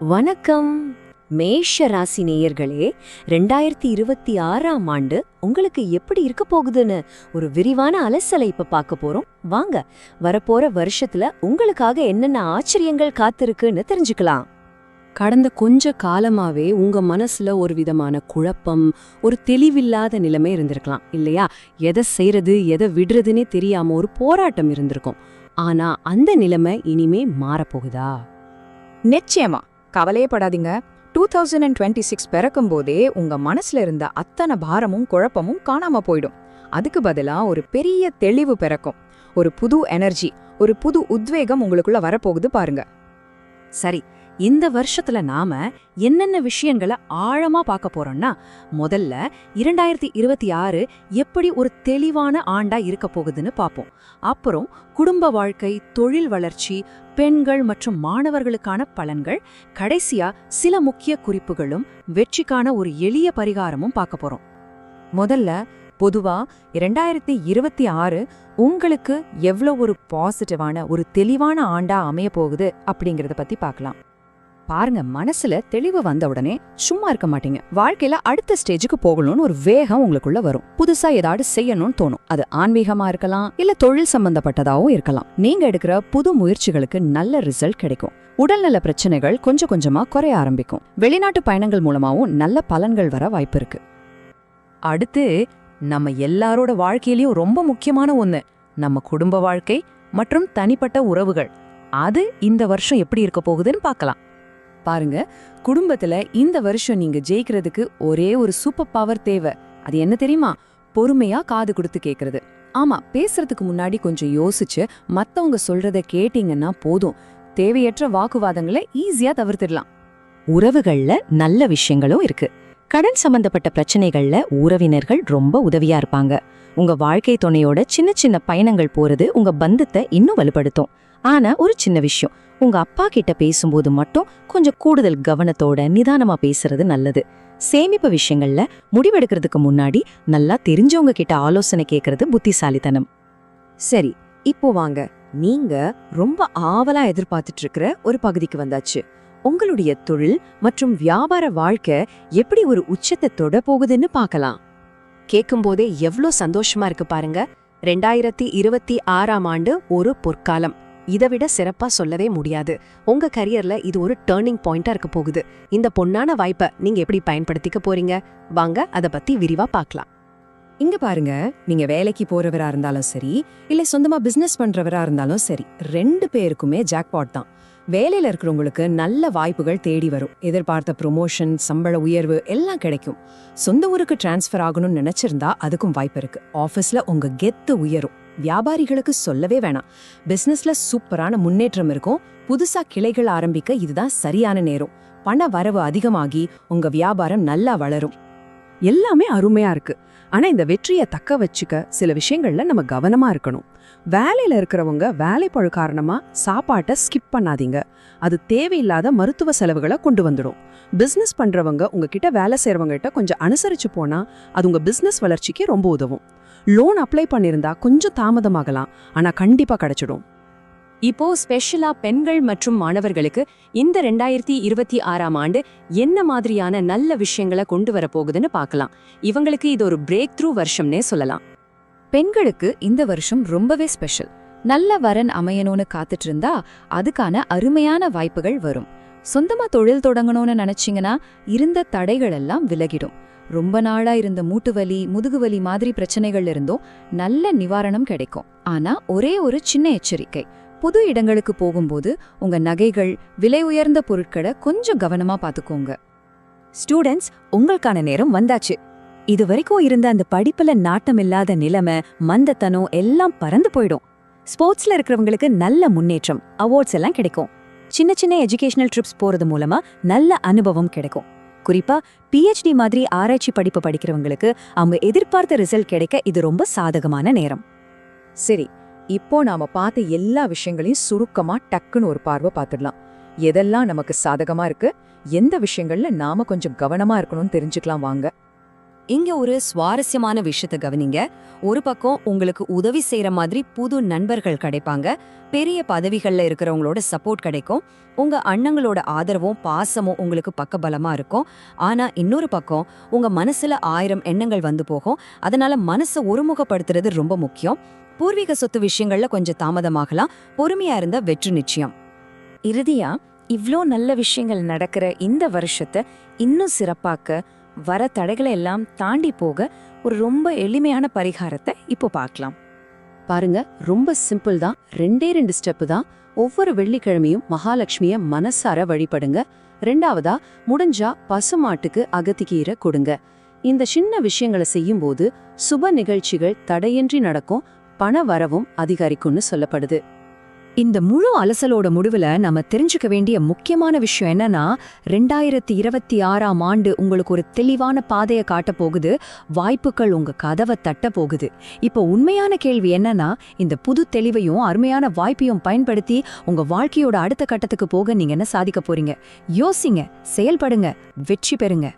வணக்கம். மேஷ ராசி நேயர்களே ரெண்டாயிரத்தி இருபத்தி ஆறாம் ஆண்டு உங்களுக்கு எப்படி இருக்க போகுதுன்னு ஒரு விரிவான அலசலை இப்ப பார்க்க போறோம். வாங்க வரப்போற வருஷத்துல உங்களுக்காக என்னென்ன ஆச்சரியங்கள் காத்திருக்குன்னு தெரிஞ்சுக்கலாம். கடந்த கொஞ்ச காலமாவே உங்க மனசுல ஒரு விதமான குழப்பம் ஒரு தெளிவில்லாத நிலைமை இருந்திருக்கலாம் இல்லையா? எதை செய்யறது எதை விடுறதுன்னே தெரியாம ஒரு போராட்டம் இருந்திருக்கும். ஆனா அந்த நிலைமை இனிமே மாறப்போகுதா? நிச்சயமா. கவலையே படாதீங்க. Two thousand and twenty six பிறக்கும் போதே உங்க மனசுல இருந்த அத்தனை பாரமும் குழப்பமும் காணாம போயிடும். அதுக்கு பதிலா ஒரு பெரிய தெளிவு பிறக்கும். ஒரு புது எனர்ஜி ஒரு புது உத்வேகம் உங்களுக்குள்ள வரப்போகுது பாருங்க. சரி இந்த வருஷத்துல நாம என்னென்ன விஷயங்களை ஆழமா பார்க்க போறோம்னா முதல்ல இரண்டாயிரத்தி இருபத்தி ஆறு எப்படி ஒரு தெளிவான ஆண்டா இருக்க போகுதுன்னு பார்ப்போம். அப்புறம் குடும்ப வாழ்க்கை தொழில் வளர்ச்சி பெண்கள் மற்றும் மாணவர்களுக்கான பலன்கள் கடைசியா சில முக்கிய குறிப்புகளும் வெற்றிக்கான ஒரு எளிய பரிகாரமும் பார்க்க போறோம். முதல்ல பொதுவா இரண்டாயிரத்தி இருபத்தி ஆறு உங்களுக்கு எவ்வளோ ஒரு பாசிட்டிவான ஒரு தெளிவான ஆண்டா அமைய போகுது அப்படிங்கறத பத்தி பார்க்கலாம். பாருங்க மனசுல தெளிவு வந்த உடனே சும்மா இருக்க மாட்டீங்க. வாழ்க்கையில அடுத்த ஸ்டேஜுக்கு போகணும்னு ஒரு வேகம் உங்களுக்குள்ள வரும். புதுசா ஏதாவது செய்யணும்னு தோணும். அது ஆன்மீகமா இருக்கலாம் இல்ல தொழில் சம்பந்தப்பட்டதாகவும் இருக்கலாம். நீங்க எடுக்கிற புது முயற்சிகளுக்கு நல்ல ரிசல்ட் கிடைக்கும். உடல்நல பிரச்சனைகள் கொஞ்சம் கொஞ்சமா குறைய ஆரம்பிக்கும். வெளிநாட்டு பயணங்கள் மூலமாவும் நல்ல பலன்கள் வர வாய்ப்பு இருக்கு. அடுத்து நம்ம எல்லாரோட வாழ்க்கையிலயும் ரொம்ப முக்கியமான ஒண்ணு நம்ம குடும்ப வாழ்க்கை மற்றும் தனிப்பட்ட உறவுகள். அது இந்த வருஷம் எப்படி இருக்க போகுதுன்னு பார்க்கலாம். பாருங்க. குடும்பத்துல இந்த வருஷம் நீங்க ஜெயிக்கிறதுக்கு ஒரே ஒரு சூப்பர் பவர் தேவை. அது என்ன தெரியுமா? பொறுமையா காது கொடுத்து கேக்குறது. ஆமா பேசுறதுக்கு முன்னாடி கொஞ்சம் யோசிச்சு மத்தவங்க சொல்றத கேட்டீங்கன்னா போதும். தேவையற்ற வாக்குவாதங்களை ஈஸியா தவிர்த்திடலாம். உறவுகள்ல நல்ல விஷயங்களும் இருக்கு. கடன் சம்பந்தப்பட்ட பிரச்சனைகள்ல உறவினர்கள் ரொம்ப உதவியா இருப்பாங்க. உங்க வாழ்க்கை துணையோட சின்ன சின்ன பயணங்கள் போறது உங்க பந்தத்தை இன்னும் வலுப்படுத்தும். ஆனா ஒரு சின்ன விஷயம். உங்க அப்பா கிட்ட பேசும்போது மட்டும் கொஞ்சம் கூடுதல் கவனத்தோட நிதானமா பேசுறது நல்லது. சேமிப்பு விஷயங்கள்ல முடிவெடுக்கிறதுக்கு முன்னாடி நல்லா தெரிஞ்சவங்க கிட்ட ஆலோசனை கேட்கறது புத்திசாலித்தனம். சரி இப்போ வாங்க. நீங்க ரொம்ப ஆவலா எதிர்பார்த்துட்டு இருக்கிற ஒரு பகுதிக்கு வந்தாச்சு. உங்களுடைய தொழில் மற்றும் வியாபார வாழ்க்கை எப்படி ஒரு உச்சத்தை தொட போகுதுன்னு பார்க்கலாம். கேட்கும்போதே எவ்ளோ சந்தோஷமா இருக்கு பாருங்க. ரெண்டாயிரத்தி இருபத்தி ஆறாம் ஆண்டு ஒரு பொற்காலம். இதை விட சிறப்பாக சொல்லவே முடியாது. உங்கள் கரியரில் இது ஒரு டேர்னிங் பாயிண்ட்டாக இருக்க போகுது. இந்த பொன்னான வாய்ப்பை நீங்கள் எப்படி பயன்படுத்திக்க போறீங்க? வாங்க அதை பற்றி விரிவாக பார்க்கலாம். இங்க பாருங்க நீங்க வேலைக்கு போறவரா இருந்தாலும் சரி இல்ல சொந்தமா பிசினஸ் பண்றவரா இருந்தாலும் சரி ரெண்டு பேருக்குமே ஜாக்பாட் தான். வேலையில இருக்கிறவங்களுக்கு நல்ல வாய்ப்புகள் தேடி வரும். எதிர்பார்த்த ப்ரொமோஷன் சம்பள உயர்வு எல்லாம் கிடைக்கும். சொந்த ஊருக்கு டிரான்ஸ்ஃபர் ஆகணும்னு நினைச்சிருந்தா அதுக்கும் வாய்ப்பு இருக்கு. ஆஃபீஸ்ல உங்க கெத்து உயரும். வியாபாரிகளுக்கு சொல்லவே வேணாம். பிசினஸ்ல சூப்பரான முன்னேற்றம் இருக்கும். புதுசா கிளைகள் ஆரம்பிக்க இதுதான் சரியான நேரம். பண வரவு அதிகமாகி உங்க வியாபாரம் நல்லா வளரும். எல்லாமே அருமையா இருக்கு. ஆனா இந்த வெற்றியை தக்க வச்சுக்க சில விஷயங்கள்ல நம்ம கவனமா இருக்கணும். வேலையில இருக்கிறவங்க வேலைப்பழு காரணமா சாப்பாட்டை ஸ்கிப் பண்ணாதீங்க. அது தேவையில்லாத மருத்துவ செலவுகளை கொண்டு வந்துடும். பிஸ்னஸ் பண்றவங்க உங்ககிட்ட வேலை செய்றவங்க கிட்ட கொஞ்சம் அனுசரிச்சு போனா அது உங்க பிஸ்னஸ் வளர்ச்சிக்கு ரொம்ப உதவும். லோன் அப்ளை பண்ணியிருந்தா கொஞ்சம் தாமதமாகலாம். ஆனா கண்டிப்பா கிடைச்சிடும். இப்போ ஸ்பெஷலா பெண்கள் மற்றும் மாணவர்களுக்கு இந்த ரெண்டாயிரத்தி இருபத்தி ஆறாம் ஆண்டு என்ன மாதிரியான நல்ல விஷயங்களை கொண்டு வரப்போகுதுன்னு பார்க்கலாம். இவங்களுக்கு இது ஒரு பிரேக் த்ரூ வருஷம்னே சொல்லலாம். பெண்களுக்கு இந்த வருஷம் ரொம்பவே ஸ்பெஷல் நல்ல வரன் அமையணும்னு காத்துட்டு இருந்தா அதுக்கான அருமையான வாய்ப்புகள் வரும். சொந்தமா தொழில் தொடங்கணும்னு நினைச்சீங்கன்னா இருந்த தடைகள் எல்லாம் விலகிடும். ரொம்ப நாளா இருந்த மூட்டு வலி முதுகுவலி மாதிரி பிரச்சனைகள் இருந்தும் நல்ல நிவாரணம் கிடைக்கும். ஆனா ஒரே ஒரு சின்ன எச்சரிக்கை புது இடங்களுக்கு போகும்போது உங்க நகைகள் விலை உயர்ந்த பொருட்களை கொஞ்சம் கவனமா பாத்துக்கோங்க. ஸ்டூடெண்ட்ஸ் உங்களுக்கான நேரம் வந்தாச்சு. இது வரைக்கும் இருந்த அந்த படிப்புல நாட்டம் இல்லாத நிலைமை மந்தத்தனம் எல்லாம் பறந்து போயிடும். ஸ்போர்ட்ஸ்ல இருக்கிறவங்களுக்கு நல்ல முன்னேற்றம் அவார்ட்ஸ் எல்லாம் கிடைக்கும். சின்ன சின்ன எஜுகேஷனல் ட்ரிப்ஸ் போறது மூலமா நல்ல அனுபவம் கிடைக்கும். குறிப்பா பிஹெச்டி மாதிரி ஆராய்ச்சி படிப்பு படிக்கிறவங்களுக்கு அவங்க எதிர்பார்த்த ரிசல்ட் கிடைக்க இது ரொம்ப சாதகமான நேரம். சரி இப்போ நாம பார்த்த எல்லா விஷயங்களையும் சுருக்கமா டக்குன்னு ஒரு பார்வை பார்த்துடலாம். எதெல்லாம் நமக்கு சாதகமா இருக்கு? எந்த விஷயங்கள்ல நாம கொஞ்சம் கவனமா இருக்கணும்னு தெரிஞ்சுக்கலாம் வாங்க. இங்க ஒரு சுவாரஸ்யமான விஷயத்த கவனிங்க. ஒரு பக்கம் உங்களுக்கு உதவி செய்யற மாதிரி புது நண்பர்கள் கிடைப்பாங்க. பெரிய பதவிகளில் இருக்கிறவங்களோட சப்போர்ட் கிடைக்கும். உங்க அண்ணங்களோட ஆதரவும் பாசமும் உங்களுக்கு பக்கபலமா இருக்கும். ஆனா இன்னொரு பக்கம் உங்க மனசுல ஆயிரம் எண்ணங்கள் வந்து போகும். அதனால மனசை ஒருமுகப்படுத்துறது ரொம்ப முக்கியம். பூர்வீக சொத்து விஷயங்கள்ல கொஞ்சம் தாமதமாகலாம். பொறுமையா இருந்த வெற்றி நிச்சயம். இறுதியா இவ்வளோ நல்ல விஷயங்கள் நடக்கிற இந்த வருஷத்தை இன்னும் சிறப்பாக்க வர தடைகளை எல்லாம் தாண்டி போக ஒரு ரொம்ப எளிமையான பரிகாரத்தை இப்போ பார்க்கலாம். பாருங்க ரொம்ப சிம்பிள் தான். ரெண்டே ரெண்டு ஸ்டெப்பு தான். ஒவ்வொரு வெள்ளிக்கிழமையும் மகாலட்சுமிய மனசார வழிபடுங்க. ரெண்டாவதா முடிஞ்சா பசுமாட்டுக்கு அகத்திக்கீரை கொடுங்க. இந்த சின்ன விஷயங்களை செய்யும்போது சுப நிகழ்ச்சிகள் தடையின்றி நடக்கும் பண வரவும் அதிகரிக்கும்னு சொல்லப்படுது. இந்த முழு அலசலோட முடிவில் நம்ம தெரிஞ்சுக்க வேண்டிய முக்கியமான விஷயம் என்னன்னா ரெண்டாயிரத்தி இருபத்தி ஆறாம் ஆண்டு உங்களுக்கு ஒரு தெளிவான பாதையை காட்ட போகுது வாய்ப்புகள் உங்க கதவை தட்ட போகுது. இப்போ உண்மையான கேள்வி என்னன்னா இந்த புது தெளிவையும் அருமையான வாய்ப்பையும் பயன்படுத்தி உங்க வாழ்க்கையோட அடுத்த கட்டத்துக்கு போக நீங்க என்ன சாதிக்க போறீங்க? யோசிங்க செயல்படுங்க வெற்றி பெறுங்க.